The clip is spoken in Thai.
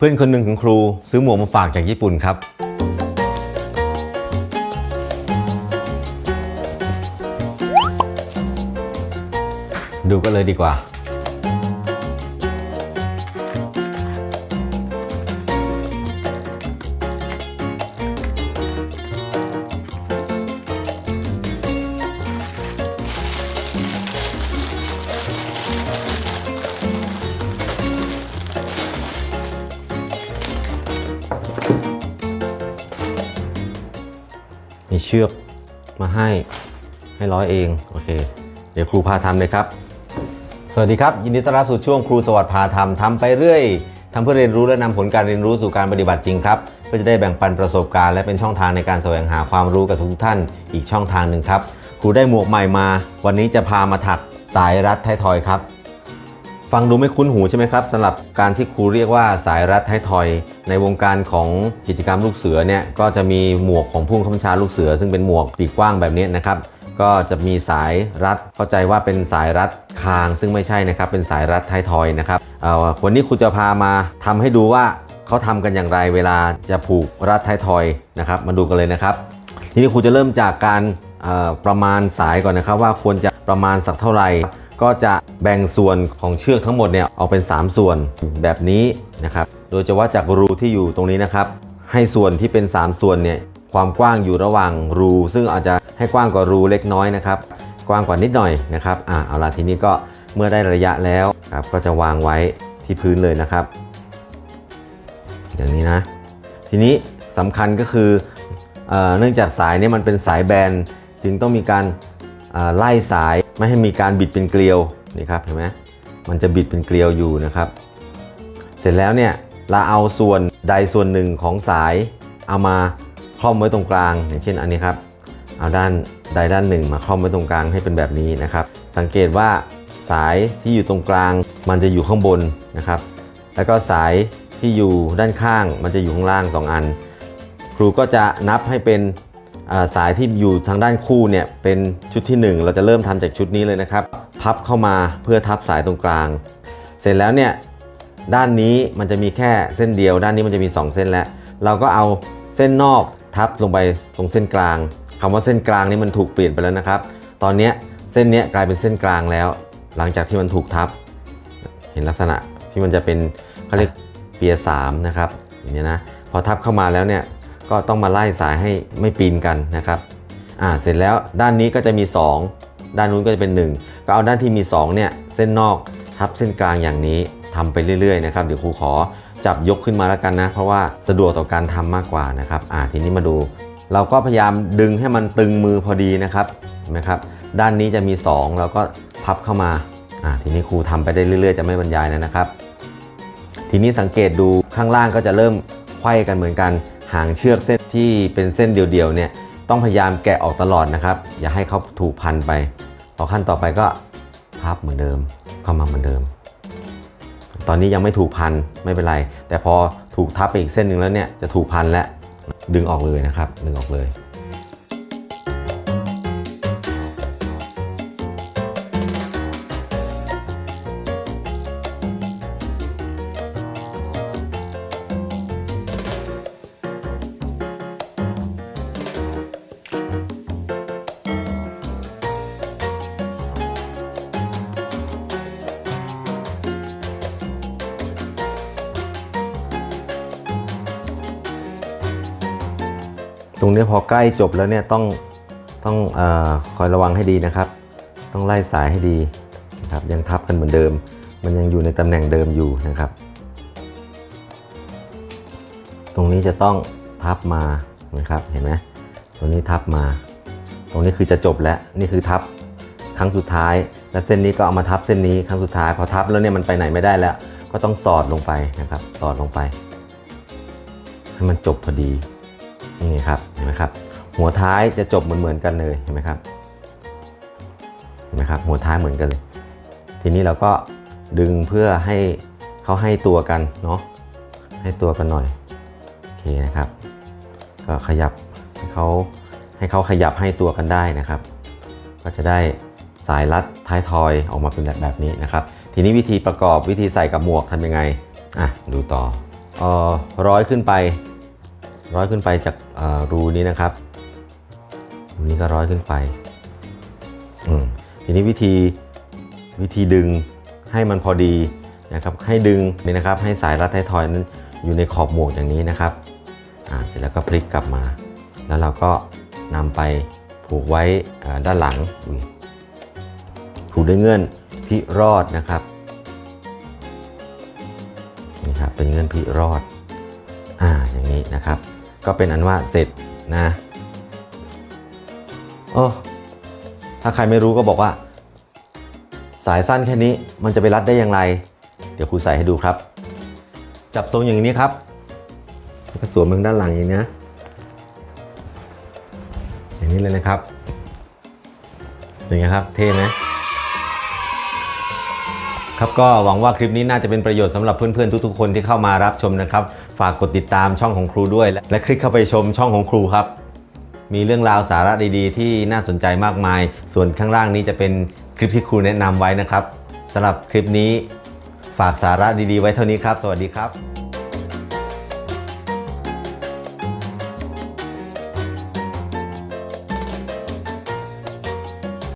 เพื่อนคนหนึ่งของครูซื้อหมวกมาฝากจากญี่ปุ่นครับ ดูก็เลยดีกว่า เชือกมาให้ให้ร้อยเองโอเค เดี๋ยวครูพาทำเลยครับ สวัสดีครับ ยินดีต้อนรับสู่ช่วงครูสวัสดิ์พาทำทำไปเรื่อยทำเพื่อเรียนรู้และนำผลการเรียนรู้สู่การปฏิบัติจริงครับเพื่อจะได้แบ่งปันประสบการณ์และเป็นช่องทางในการแสวงหาความรู้กับทุกท่าน อีกช่องทางหนึ่งครับครูได้หมวกใหม่มา วันนี้จะพามาถักสายรัดไทยทอยครับ ฟังดูไม่คุ้นหูใช่ไหมครับสำหรับการที่ครูเรียกว่าสายรัดไททอย ในวงการของกิจกรรมลูกเสือเนี่ยก็จะมีหมวกของผู้บังคับบัญชาลูกเสือ ซึ่งเป็นหมวกปีกกว้างแบบนี้นะครับก็จะมีสายรัดเข้าใจว่าเป็นสายรัดคางซึ่งไม่ใช่นะครับ เป็นสายรัดไททอยนะครับเออวันนี้ครูจะพามาทำให้ดูว่าเขาทำกันอย่างไรเวลาจะผูกรัดไททอยนะครับ มาดูกันเลยนะครับ ทีนี้ครูจะเริ่มจากการประมาณสายก่อนนะครับ ว่าควรจะประมาณสักเท่าไหร่ ก็จะแบ่งส่วนของเชือกทั้งหมดเนี่ยออกเป็น 3 ส่วนแบบนี้นะครับ โดยจะวัดจากรูที่อยู่ตรงนี้นะครับ ให้ส่วนที่เป็น 3 ส่วนเนี่ยความกว้างอยู่ระหว่างรู ซึ่งอาจจะให้กว้างกว่ารูเล็กน้อยนะครับ กว้างกว่านิดหน่อยนะครับอ่าเอาละทีนี้ก็เมื่อได้ระยะแล้วครับก็จะวางไว้ที่พื้นเลยนะครับ อย่างนี้นะ ทีนี้สำคัญก็คือเอเนื่องจากสายเนี้มันเป็นสายแบนจึงต้องมีการไล่สาย ไม่ให้มีการบิดเป็นเกลียวนี่ครับเห็นไหมมันจะบิดเป็นเกลียวอยู่นะครับ เสร็จแล้วเนี่ยเราเอาส่วนใดส่วนหนึ่งของสายเอามาคล่อมไว้ตรงกลาง อย่างเช่นอันนี้ครับ เอาด้านใดด้านหนึ่งมาคล่อมไว้ตรงกลางให้เป็นแบบนี้นะครับ สังเกตว่าสายที่อยู่ตรงกลางมันจะอยู่ข้างบนนะครับ แล้วก็สายที่อยู่ด้านข้างมันจะอยู่ข้างล่าง 2 อัน ครูก็จะนับให้เป็น สายที่อยู่ทางด้านคู่เนี่ยเป็นชุดที่ 1 เราจะเริ่มทำจากชุดนี้เลยนะครับ พับเข้ามาเพื่อทับสายตรงกลาง เสร็จแล้วเนี่ยด้านนี้มันจะมีแค่เส้นเดียว ด้านนี้มันจะมี 2 เส้นแล้ว เราก็เอาเส้นนอกทับลงไปตรงเส้นกลางคำว่าเส้นกลางนี่มันถูกเปลี่ยนไปแล้วนะครับ ตอนนี้เส้นนี้กลายเป็นเส้นกลางแล้ว หลังจากที่มันถูกทับ เห็นลักษณะที่มันจะเป็นเขาเรียกเปียสามนะครับอย่างนี้นะพอทับเข้ามาแล้วเนี่ย ก็ต้องมาไล่สายให้ไม่ปีนกันนะครับอ่าเสร็จแล้วด้านนี้ก็จะมี 2 ด้านนู้นก็จะเป็น 1 ก็เอาด้านที่มี2เนี่ยเส้นนอกทับเส้นกลางอย่างนี้ทำไปเรื่อยๆนะครับเดี๋ยวครูขอจับยกขึ้นมาแล้วกันนะ เพราะว่าสะดวกต่อการทำมากกว่านะครับอ่าทีนี้มาดู เราก็พยายามดึงให้มันตึงมือพอดีนะครับเห็นไหมครับ ด้านนี้จะมี 2 เราก็พับเข้ามาอ่าทีนี้ครูทำไปได้เรื่อยๆ จะไม่บรรยายแล้วนะครับ ทีนี้สังเกตดูข้างล่างก็จะเริ่มไขว้กันเหมือนกัน หางเชือกเส้นที่เป็นเส้นเดียวๆเนี่ยต้องพยายามแกะออกตลอดนะครับ อย่าให้เขาถูกพันไป พอขั้นต่อไปก็พับเหมือนเดิมเข้ามาเหมือนเดิม ตอนนี้ยังไม่ถูกพันไม่เป็นไร แต่พอถูกทับไปอีกเส้นหนึ่งแล้วเนี่ยจะถูกพันแล้วดึงออกเลยนะครับดึงออกเลย ตรงนี้พอใกล้จบแล้วเนี่ยต้องต้องอคอยระวังให้ดีนะครับ ต้องไล่สายให้ดีนะครับยังทับกันเหมือนเดิม มันยังอยู่ในตำแหน่งเดิมอยู่นะครับ ตรงนี้จะต้องทับมานะครับเห็นไหมตรงนี้ทับมา ตรงนี้คือจะจบแล้วนี่คือทับครั้งสุดท้าย และเส้นนี้ก็เอามาทับเส้นนี้ครั้งสุดท้ายพอทับแล้วเนี่ยมันไปไหนไม่ได้แล้ว ก็ต้องสอดลงไปนะครับ สอดลงไป ให้มันจบพอดี นี่ครับเห็นไหมครับ หัวท้ายจะจบเหมือนเหมือนๆกันเลยเห็นไหมครับเห็นไหมครับ หัวท้ายเหมือนกันเลย ทีนี้เราก็ดึงเพื่อให้เขาให้ตัวกันเนาะให้ตัวกันหน่อยโอเคนะครับ ก็ขยับให้เขาให้เขาขยับให้ตัวกันได้นะครับ ก็จะได้สายรัดท้ายทอยออกมาเป็นแบบแบบนี้นะครับ ทีนี้วิธีประกอบวิธีใส่กับหมวกทำยังไงอะดูต่อเออร้อยขึ้นไป ร้อยขึ้นไปจากรูนี้นะครับรูนี้ก็ร้อยขึ้นไปอืมทีนี้วิธีวิธีดึงให้มันพอดีนะครับให้ดึงนี่นะครับ ให้สายรัดไทยทอยนั้นอยู่ในขอบหมวกอย่างนี้นะครับอ่าเสร็จแล้วก็พลิกกลับมา แล้วเราก็นำไปผูกไว้ด้านหลังผูกด้วยเงื่อนพิรอดนะครับนี่ครับเป็นเงื่อนพิรอดอ่าอย่างนี้นะครับ ก็เป็นอันว่าเสร็จนะโอ้ถ้าใครไม่รู้ก็บอกว่า สายสั้นแค่นี้มันจะไปรัดได้อย่างไร เดี๋ยวครูใส่ให้ดูครับ จับทรงอย่างนี้ครับก็สวมทางด้านหลังอย่างนี้นะอย่างนี้เลยนะครับอย่างนี้ครับ เท่ไหม ครับก็หวังว่าคลิปนี้น่าจะเป็นประโยชน์สำหรับเพื่อนๆทุกๆคนที่เข้ามารับชมนะครับ ฝากกดติดตามช่องของครูด้วยและและคลิกเข้าไปชมช่องของครูครับ มีเรื่องราวสาระดีๆ ที่น่าสนใจมากมาย ส่วนข้างล่างนี้จะเป็นคลิปที่ครูแนะนำไว้นะครับสำหรับคลิปนี้ ฝากสาระดีๆ ไว้เท่านี้ครับ สวัสดีครับ